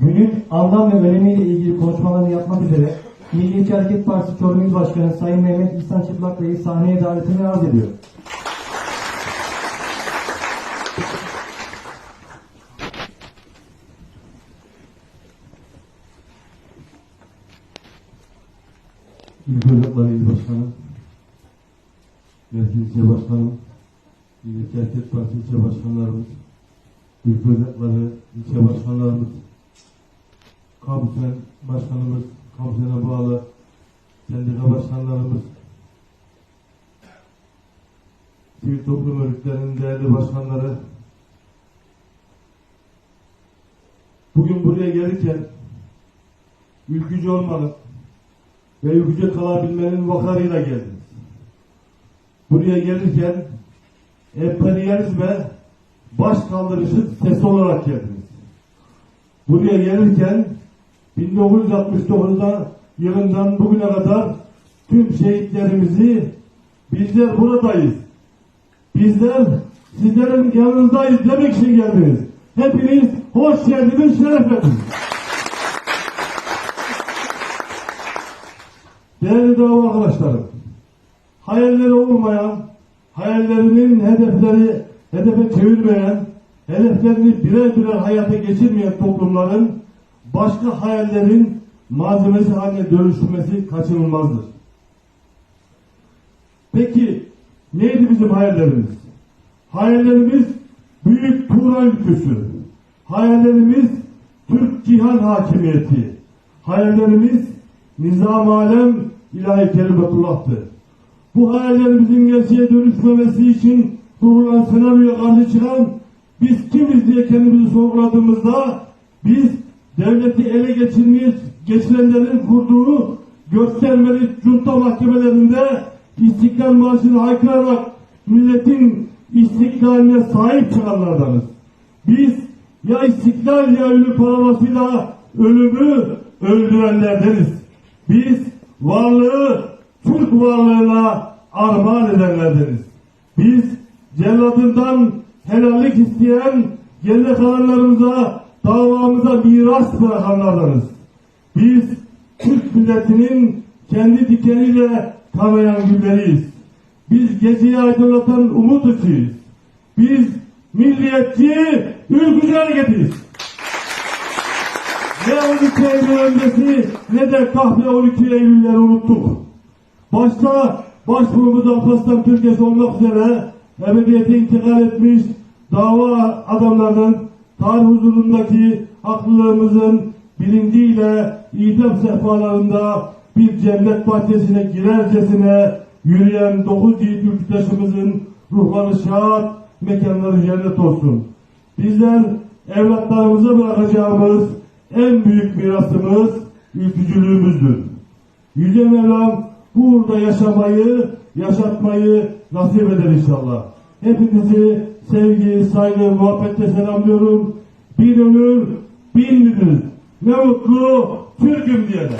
Günün anlam ve önemiyle ilgili konuşmalarını yapmak üzere Milliyetçi Hareket Partisi Çorum İl Başkanı Sayın Mehmet İhsan Çıplak Bey'i sahneye davetini arz ediyor. İlk Ocakları İl Başkanı, Merkez İlçe Başkanı, Milliyetçi Hareket Partisi İlçe Başkanlarımız, İlk Ocakları İlçe Başkanlarımız, Kamusen Başkanımız, Kamusen'e bağlı sendika başkanlarımız, sivil toplum örgütlerinin değerli başkanları, bugün buraya gelirken ülkücü olmanın, ve ülküce kalabilmenin vakarıyla geldiniz. Buraya gelirken emperyalizme baş kaldırışı sesi olarak geldiniz. Buraya gelirken 1969'da yılından bugüne kadar tüm şehitlerimizi bizler buradayız. Bizler sizlerin yanınızdayız demek için geldiniz. Hepiniz hoş geldiniz, şeref verdiniz. Değerli dava arkadaşlarım, hayalleri olmayan, hayallerinin hedefleri hedefe çevirmeyen, hedeflerini birer birer hayata geçirmeyen toplumların başka hayallerin malzemesi haline dönüşmesi kaçınılmazdır. Peki neydi bizim hayallerimiz? Hayallerimiz büyük Turan ülküsü. Hayallerimiz Türk cihan hakimiyeti. Hayallerimiz nizam alem ilahi kelimetullah'tı. Bu hayallerimizin gerçeğe dönüşmemesi için kurulan senaryoya karşı çıkan biz kimiz diye kendimizi sorguladığımızda biz devleti ele geçirmeye geçirenlerin kurduğu göstermeli junta mahkemelerinde istiklal marşını haykırarak milletin istiklaline sahip çıkanlardanız. Biz ya istiklal ya ölüm parolasıyla ölümü öldürenlerdeniz. Biz varlığı Türk varlığına armağan edenlerdeniz. Biz celladından helallik isteyen geride kalanlarımıza davamıza miras bırakanlardanız. Biz Türk milletinin kendi dikeniyle kanayan gülleriyiz. Biz geceyi aydınlatan umut ışığıyız. Biz milliyetçi, ülkücü hareketiyiz. Ne 12 Eylül öncesi ne de kahve 12 Eylül'leri unuttuk. Başta başvurumuz Alparslan Türkiye'si olmak üzere ebediyete intikal etmiş dava adamlarının tarih huzurundaki haklılığımızın bilinciyle idam sehpalarında bir cennet bahçesine girercesine yürüyen dokuz yiğit ülküdaşımızın ruhları şad, mekanları cennet olsun. Bizler evlatlarımıza bırakacağımız en büyük mirasımız ülkücülüğümüzdür. Yüce Mevlam bu uğurda yaşamayı, yaşatmayı nasip eder inşallah. Hepinizi sevgi, saygı, muhabbetle selamlıyorum. Bir ömür, bin müdür. Ne mutlu Türk'üm diyene.